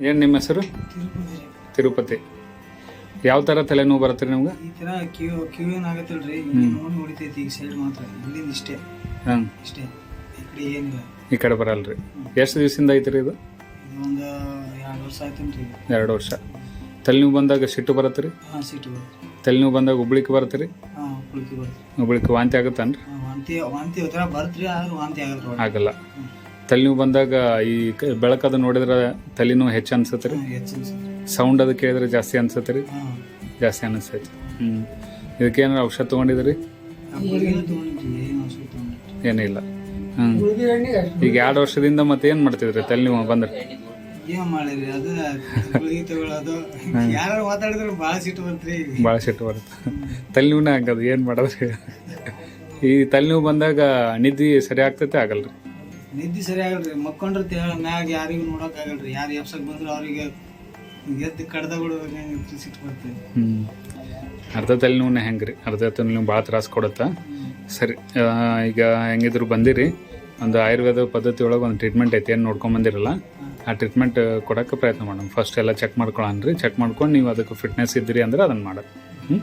ಏನು ನಿಮ್ಮ ಹೆಸರು? ತಿರುಪತಿ. ಯಾವ ಥರ ತಲೆನೋವು ಬರುತ್ತೆ ರೀ ನಿಮ್ಗೆ? ಈ ತರ ಕ್ಯೂ ಕ್ಯೂ ಏನ್ ಆಗತ್ತಲ್ರಿ ನೋಡಿ ಹೊಡಿತೈತಿ ಈಗ ಸೈಡ್ ಮಾತ್ರ. ಇಲ್ಲಿಂದ ಇಷ್ಟೇ. ಹಾಂ. ಇಷ್ಟೇ. ಈ ಕಡೆ ಏನಿಲ್ಲ. ಈ ಕಡೆ ಬರಲ್ಲ ರೀ ಎಷ್ಟು ದಿವಸದಿಂದ ಐತ್ರಿ ಇದು? ಇದು ಒಂದು ಎರಡು ವರ್ಷ ಆಯ್ತೇನ್ರಿ ಎರಡು ವರ್ಷ. ತಲೆನೋವು ಬಂದಾಗ ಸಿಟ್ಟು ಬರುತ್ತೆ ರೀ ಹಾಂ ಸೀಟು ತಲೆನೋವು ಬಂದಾಗ ಉಬ್ಳಿಕೆ ಬರುತ್ತೆ ರೀ ಹಾಂ ಕುಳಿಕೆ ಬರುತ್ತೆ. ಉಬ್ಳಿಕೆ ವಾಂತಿ ಆಗುತ್ತಾನ್ರಿ? ವಾಂತಿ ವಾಂತಿ ಒಂಥರ ಬರುತ್ರಿ ಆದ್ರೆ ವಾಂತಿ ಆಗಲ್ಲ. ಆಗಲ್ಲ. ತಲೆನೋವು ಬಂದಾಗ ಈ ಕ- ಬೆಳಕದು ನೋಡಿದ್ರೆ ತಲೆನೋವು ಹೆಚ್ಚು ಅನ್ಸುತ್ತೆ ರೀ? ಹೆಚ್ಚು ಅನ್ಸುತ್ತೆ ಸೌಂಡ್ ಅದು ಕೇಳಿದ್ರೆ ಜಾಸ್ತಿ ಅನ್ಸುತ್ತೆ ರೀ? ಹಾಂ ಜಾಸ್ತಿ ಅನಿಸ್ತೈತಿ. ಹ್ಞೂ ಇದಕ್ಕೇನಾರು ಔಷಧ ತೊಗೊಂಡಿದ್ರಿ ಏನು ಔಷಧ ಏನಿಲ್ಲ ಹ್ಞೂ ಈಗ ಎರಡು ವರ್ಷದಿಂದ ಮತ್ತೆ ಏನು ಮಾಡ್ತಿದ್ರಿ ತಲೆನೋವು ಬಂದ್ರೆ? ಏನ್ ಮಾಡಿರಿ ಅದು ಗುಳಿಗೆ ತಗೊಳ್ಳೋದು. ಯಾರು ಮಾತಾಡಿದ್ರೆ ಭಾಳ ಸಿಟ್ಟು ಬಂತ್ರಿ ಭಾಳ ಸಿಟ್ಟು ಬರುತ್ತೆ. ತಲೆನೋವುನೇ ಆಗದು ಏನು ಮಾಡೋದ್ರಿ? ಈ ತಲೆನೋವು ಬಂದಾಗ ನಿದ್ದೆ ಸರಿ ಆಗ್ತೈತೆ ಆಗಲ್ರಿ? ನಿದ್ದೆ ಸರಿ ಆಗಲ್ರಿ. ಮಕ್ಕೊಂಡ್ರೆ ತೇಳ ಮ್ಯಾಗ ಯಾರಿಗೂ ನೋಡಕ್ ಆಗಲ್ರಿ. ಯಾರು ಎಪ್ಸಕ್ ಬಂದ್ರೆ ಅವ್ರಿಗೆ ಎದ್ದು ಕಡ್ದಗಳು ಅರ್ಧ ತಲೆ ಹೆಂಗೆ ರೀ ಅರ್ಧ ತಲೆನೋವು ಭಾಳ ತ್ರಾಸ ಕೊಡುತ್ತಾ? ಸರಿ. ಈಗ ಹೆಂಗಿದ್ರು ಬಂದಿರಿ. ಒಂದು ಆಯುರ್ವೇದ ಪದ್ಧತಿ ಒಳಗೆ ಒಂದು ಟ್ರೀಟ್ಮೆಂಟ್ ಐತಿ. ಏನು ನೋಡ್ಕೊಂಡ್ ಬಂದಿರಲ್ಲ, ಆ ಟ್ರೀಟ್ಮೆಂಟ್ ಕೊಡೋಕ್ಕೆ ಪ್ರಯತ್ನ ಮಾಡೋಣ. ಫಸ್ಟ್ ಎಲ್ಲ ಚೆಕ್ ಮಾಡ್ಕೊಳ್ಳೋಣ ರೀ ಚೆಕ್ ಮಾಡ್ಕೊಂಡು ನೀವು ಅದಕ್ಕೆ ಫಿಟ್ನೆಸ್ ಇದ್ದೀರಿ ಅಂದ್ರೆ ಅದನ್ನು ಮಾಡೋದು ಹ್ಞೂ